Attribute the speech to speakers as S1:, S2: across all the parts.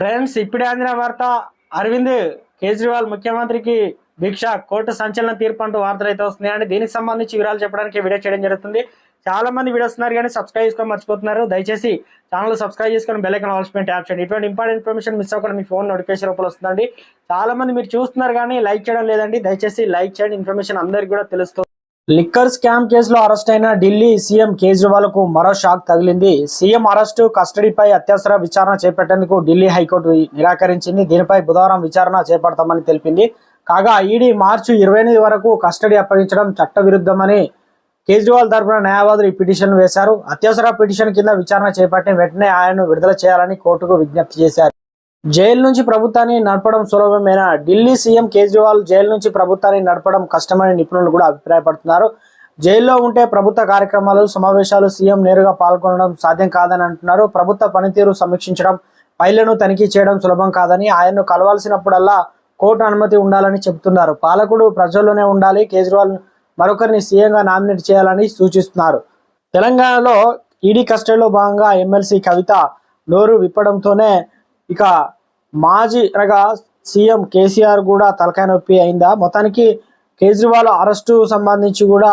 S1: Friends ఇప్పుడే అందిన వార్త అరవింద్ కేజ్రీవాల్ ముఖ్యమంత్రికి భిక్ష కోర్టు సంచలన తీర్పు అంటూ వార్తలు అయితే వస్తున్నాయండి. దీనికి సంబంధించి వివరాలు చెప్పడానికి వీడియో చేయడం జరుగుతుంది. చాలా మంది వీడియోస్ వస్తున్నారు కానీ సబ్స్క్రైబ్ చేసుకొని మర్చిపోతున్నారు. దయచేసి ఛానల్ సబ్స్క్రైబ్ చేసుకొని బెల్లైకన్ ఐకాన్ ఆల్స్మెంట్ ట్యాప్ చేయండి. ఇటువంటి ఇంపార్టెంట్ ఇన్ఫర్మేషన్ మిస్ అవ్వకుండా మీ ఫోన్ నోటిఫికేషన్ రూపంలో వస్తుందండి. చాలా మంది మీరు చూస్తున్నారు కానీ లైక్ చేయడం లేదండి. దయచేసి లైక్ చేయండి. ఇన్ఫర్మేషన్ అందరికీ కూడా తెలుస్తుంది లిక్కర్ స్కామ్ కేసులో అరెస్ట్ అయిన ఢిల్లీ సీఎం కేజ్రీవాల్కు మరో షాక్ తగిలింది. సీఎం అరెస్టు కస్టడీపై అత్యవసర విచారణ చేపట్టేందుకు ఢిల్లీ హైకోర్టు నిరాకరించింది. దీనిపై బుధవారం విచారణ చేపడతామని తెలిపింది. కాగా ఈడీ మార్చి ఇరవై ఎనిమిది వరకు కస్టడీ అప్పగించడం చట్టవిరుద్ధమని కేజ్రీవాల్ తరఫున న్యాయవాదులు ఈ పిటిషన్ వేశారు. అత్యవసర పిటిషన్ కింద విచారణ చేపట్టి వెంటనే ఆయనను విడుదల చేయాలని కోర్టుకు విజ్ఞప్తి చేశారు. జైలు నుంచి ప్రభుత్వాన్ని నడపడం సులభమేనా? ఢిల్లీ సీఎం కేజ్రీవాల్ జైలు నుంచి ప్రభుత్వాన్ని నడపడం కష్టమని నిపుణులు కూడా అభిప్రాయపడుతున్నారు. జైల్లో ఉంటే ప్రభుత్వ కార్యక్రమాలు సమావేశాలు సీఎం నేరుగా పాల్గొనడం సాధ్యం కాదని అంటున్నారు. ప్రభుత్వ పనితీరు సమీక్షించడం ఫైళ్ళను తనిఖీ చేయడం సులభం కాదని ఆయన్ను కలవాల్సినప్పుడల్లా కోర్టు అనుమతి ఉండాలని చెబుతున్నారు. పాలకుడు ప్రజల్లోనే ఉండాలి కేజ్రీవాల్ మరొకరిని సీఎంగా నామినేట్ చేయాలని సూచిస్తున్నారు. తెలంగాణలో ఈడీ కస్టడీలో భాగంగా ఎమ్మెల్సీ కవిత నోరు విప్పడంతోనే ఇక మాజీ అనగా సీఎం కేసీఆర్ కూడా తలకాయ నొప్పి అయిందా? మొత్తానికి కేజ్రీవాల్ అరెస్టు సంబంధించి కూడా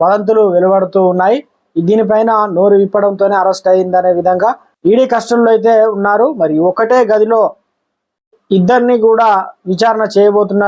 S1: వదంతులు వెలువడుతూ ఉన్నాయి. దీనిపైన నోరు విప్పడంతోనే అరెస్ట్ అయిందనే విధంగా ఈడీ కస్టడీలో అయితే ఉన్నారు. మరి ఒకటే గదిలో ఇద్దరిని కూడా విచారణ చేయబోతున్నారు.